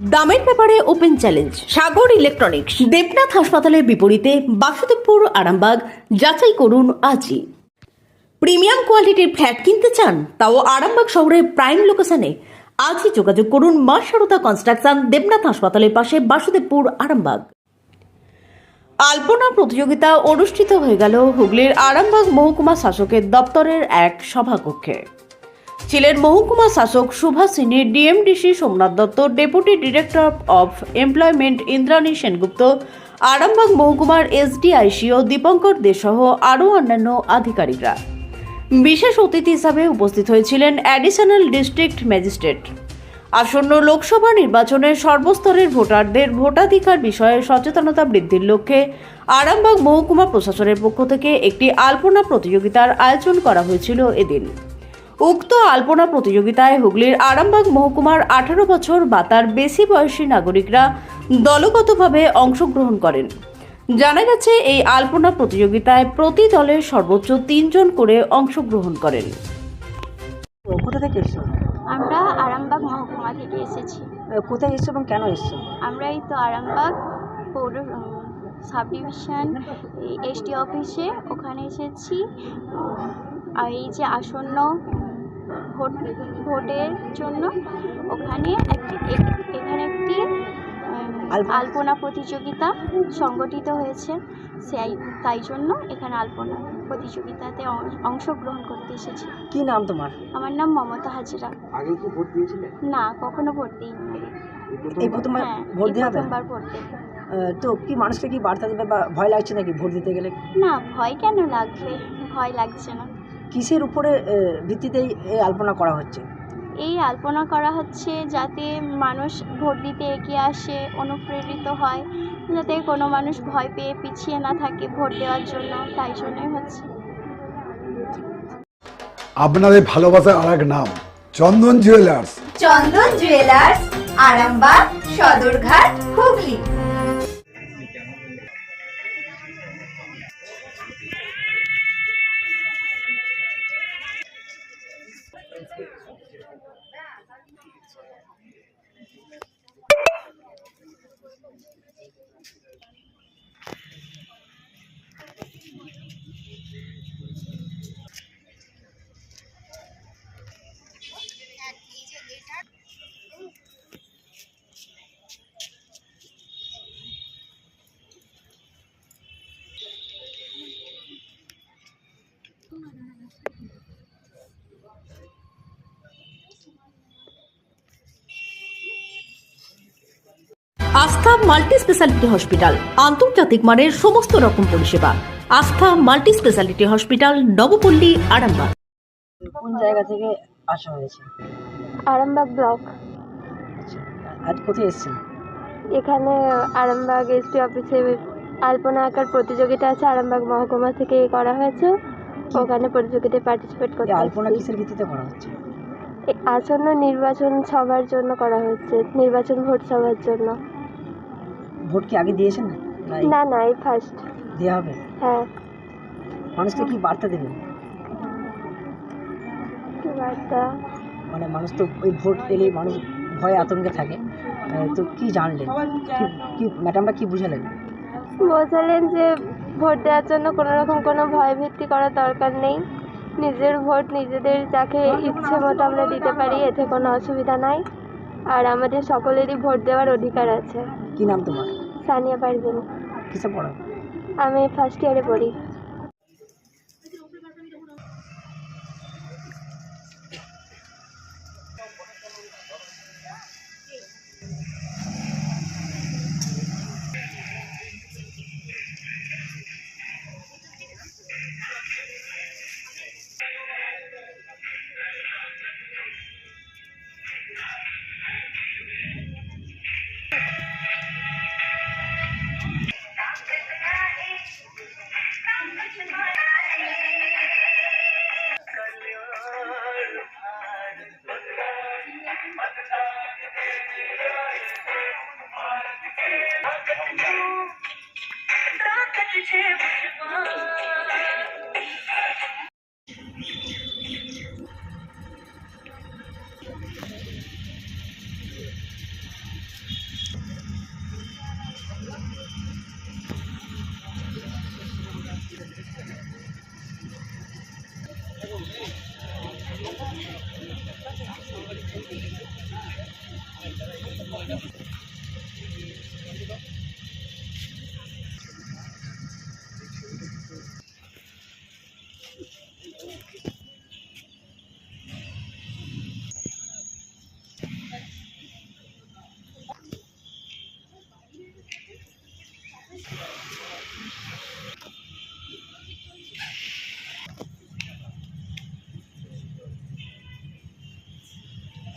দামের ব্যাপারে open challenge Sagar electronics Debnath হাসপাতালের বিপরীতে বাসুদেবপুর, আরামবাগ, যাচাই করুন আজই। প্রিমিয়াম কোয়ালিটির ফ্ল্যাট কিনতে চান, তাও আরামবাগ শহরের প্রাইম লোকেশনে আজই যোগাযোগ করুন মা সারদা কনস্ট্রাকশন দেবনাথ হাসপাতালের পাশে বাসুদেবপুর, আরামবাগ। আলপনা প্রতিযোগিতা অনুষ্ঠিত হয়ে গেল হুগলির আরামবাগ মহকুমা শাসকের দপ্তরের এক সভাকক্ষে। ছিলেন মহকুমা শাসক Subhashini DMDC Somnath Dutta, deputy director of employment Indrani Sengupta, Arambagh মহকুমার এসডিআইসি ও দীপঙ্কর দে সহ আরও অন্যান্য আধিকারিকরা। বিশেষ অতিথি হিসাবে উপস্থিত হয়েছিলেন অ্যাডিশনাল ডিস্ট্রিক্ট ম্যাজিস্ট্রেট। আসন্ন লোকসভা নির্বাচনে সর্বস্তরের ভোটারদের ভোটাধিকার বিষয়ে সচেতনতা বৃদ্ধির লক্ষ্যে আরামবাগ মহকুমা প্রশাসনের পক্ষ থেকে একটি আলপনা প্রতিযোগিতার আয়োজন করা হয়েছিল এদিন। উক্ত আলপনা প্রতিযোগিতায় হুগলির আরামবাগ মহকুমার আঠারো বছর বা তার বেশি বয়সী নাগরিকরা দলগতভাবে অংশগ্রহণ করেন। জানা গেছে এই আলপনা প্রতিযোগিতায় প্রতি দলে সর্বোচ্চ তিনজন করে অংশগ্রহণ করেন। কোথা থেকে এসছো? আমরা আরামবাগ মহকুমা থেকে এসেছি। কোথায় এসছো এবং কেন এসছো? আমরা এই তো আরামবাগ পৌর সাব ডিভিশন এসটি অফিসে ওখানে এসেছি। আর এই যে আসন্ন ভোট ভোটের জন্য ওখানে একটি এখানে একটি আলপনা- প্রতিযোগিতা সংগঠিত হয়েছে। সেই তাই জন্য এখানে আলপনা প্রতিযোগিতাতে অংশগ্রহণ করতে এসেছি। কি নাম তোমার? আমার নাম মমতা হাজরা। আগে কি ভোট দিয়েছিলে? না কখনো ভোট দিইনি। এই প্রথমবার? হ্যাঁ ভোট দেওয়া হবে প্রথমবার ভোট দেব। তো কি মানুষকে কি বার্তা দেবে বা ভয় লাগছে নাকি ভোট দিতে গেলে? না ভয় কেন লাগবে? ভয় লাগছে না। কিসের উপরে এ, ভিত্তিতেই এই আলপনা করা হচ্ছে? এই আলপনা করা হচ্ছে যাতে মানুষ ভোট দিতে এগিয়ে আসে অনুপ্রেরিত হয় যাতে কোনো মানুষ ভয় পেয়ে পিছিয়ে না থাকে ভোট দেওয়ার জন্য তাই জন্যই হচ্ছে। আপনাদের ভালোবাসার আর এক নাম Chandan jewellers. Chandan jewellers Arambagh Sadarghat Hooghly. Aastha multi speciality hospital. আন্তর্জাতিক মানের সমস্ত রকম পরিষেবা। Aastha multi speciality hospital Nabapalli Arambagh. কোন জায়গা থেকে আসা হয়েছে? আরামবাগ ব্লক। আচ্ছা আজ কোথায় এসছেন? এখানে আরামবাগ এসপি অফিসে আলপনা আঁকার প্রতিযোগিতা আছে আরামবাগ মহকুমা থেকে করা হয়েছে। ওখানে প্রতিযোগিতায় পার্টিসিপেট করতে আলপনা। কিসের ভিত্তিতে করা হচ্ছে? আসন্ন নির্বাচন সভার জন্য করা হচ্ছে নির্বাচন ভোট সভার জন্য। ভোট কি আগে দিয়েছেন না? না না এই ফার্স্ট দেওয়া হবে? হ্যাঁ। মানুষকে কি বার্তা দেবেন? কি বার্তা? মানে মানুষ তো ওই ভোট পেলেই মানুষ ভয়ে আতঙ্কে থাকে। তো কি জানলেন? কি- কি ম্যাডামরা কি বুঝালেন? বোঝালেন যে ভোট দেওয়ার জন্য কোনো রকম কোনো ভয় ভিত্তি করার দরকার নেই। নিজের ভোট নিজেদের যাকে ইচ্ছে মতো আমরা দিতে পারি এতে কোনো অসুবিধা নাই। আর আমাদের সকলেরই ভোট দেওয়ার অধিকার আছে। কি নাম তোমার? সানিয়া পারভিন। কিসে পড়ো আমি ফার্স্ট ইয়ারে পড়ি। careful.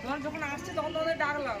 তোমার যখন আসছে তখন তোমাদের ডাকলাম।